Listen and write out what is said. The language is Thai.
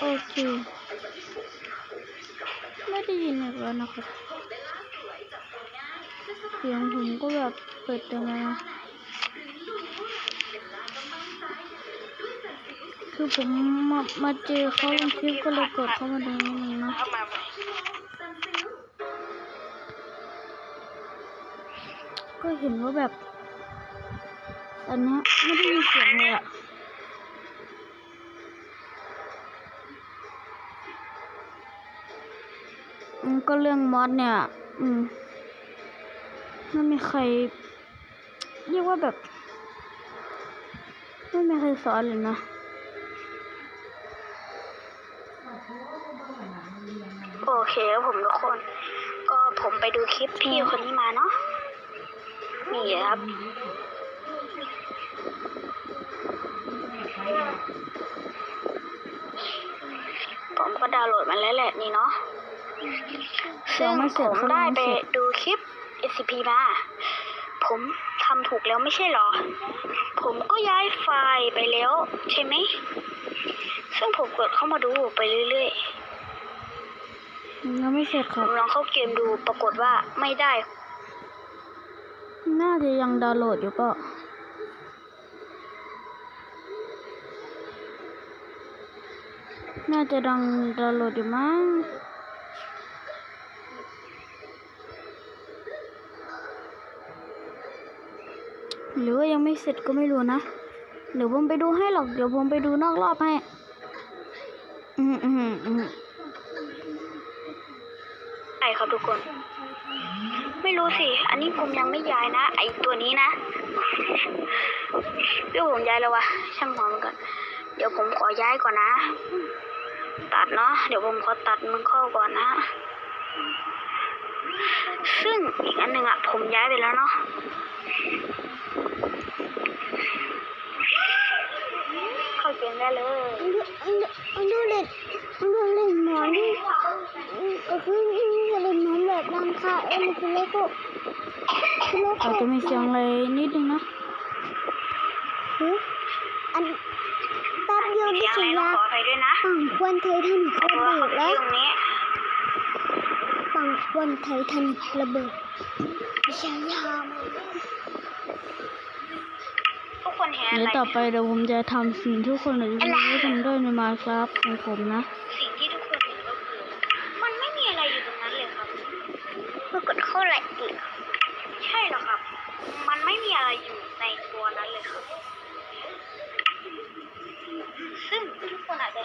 โอเค ไม่ได้ยินอีกแล้วนะครับเสียงผมก็แบบเปิดจังเลยนะคือผมมามาเจอเขาลงคลิปก็เลยกดเข้ามาดูนิดนึงนะก็เห็นว่าแบบ อันนี้ไม่ได้ยินเสียงเลยอะอืมก็เรื่องมอสเนี่ย อืมไม่มีใคร เรียกว่าแบบ ไม่มีใครสอนเลยนะโอเคครับผมทุกคน ก็ผมไปดูคลิปพี่คนนี้มาเนาะนี่ครับ ผมก็ดาวน์โหลดมาแล้วแหละนี่เนาะซึ่งยังไม่เสร็จผมได้ไปยังไม่เสร็จดูคลิป SCP มาผมทำถูกแล้วไม่ใช่เหรอ ผมก็ย้ายไฟล์ไปแล้วใช่ไหม ซึ่งผมกดเข้ามาดูไปเรื่อยๆยังไม่เสร็จผครับมลองเข้าเกมดูปรากฏว่าไม่ได้ น่าจะยังดาวน์โหลดอยู่ก็ น่าจะดังดาวน์โหลดอยู่มั้งหรือว่ายังไม่เสร็จก็ไม่รู้นะ เดี๋ยวผมไปดูให้หรอก เดี๋ยวผมไปดูนอกรอบให้ อืมอืมอืมใช่ครับทุกคน ไม่รู้สิ อันนี้ผมยังไม่ย้ายนะ ไอตัวนี้นะพี่ผมย้ายแล้ววะช่างหัวมันก่อน เดี๋ยวผมขอย้ายก่อนนะ ตัดเนาะเดี๋ยวผมขอตัดมันเข้าก่อนนะซึ่งอีกอันหนึ่งอะผมย้ายไปแล้วเนาะเข้าเกมได้เลยอันดูเล็ดอันดูเล็ดหมอนที่ก็คือเล็ดหมอนแบบด้านข้างเอ้ยมันคือเลโก้คือเลโก้อาจจะมีเสียงอะไรนิดนึงนะคืออัน แป๊บเดียวเสีที่ยงอะไรสัญต้องญาขออภัยด้วยนะฝั่งควนไททันเพระราะว่าเบิเขาดที่แล้วตรงนี้ฝั่งควนไททันระเบิดไม่ใช่ยามทุกคนเห็นอะเดี๋ยวไรต่อไปเดี๋ยวผมจะทำสิ่งที่ทุกคนอาจจะไม่รู้ทำได้ในมาครับของผมนะ สิ่งที่ทุกคนเห็นก็คือมันไม่มีอะไรอยู่ตรงนั้นเลยครับปรากฏเข้าแหลกอีก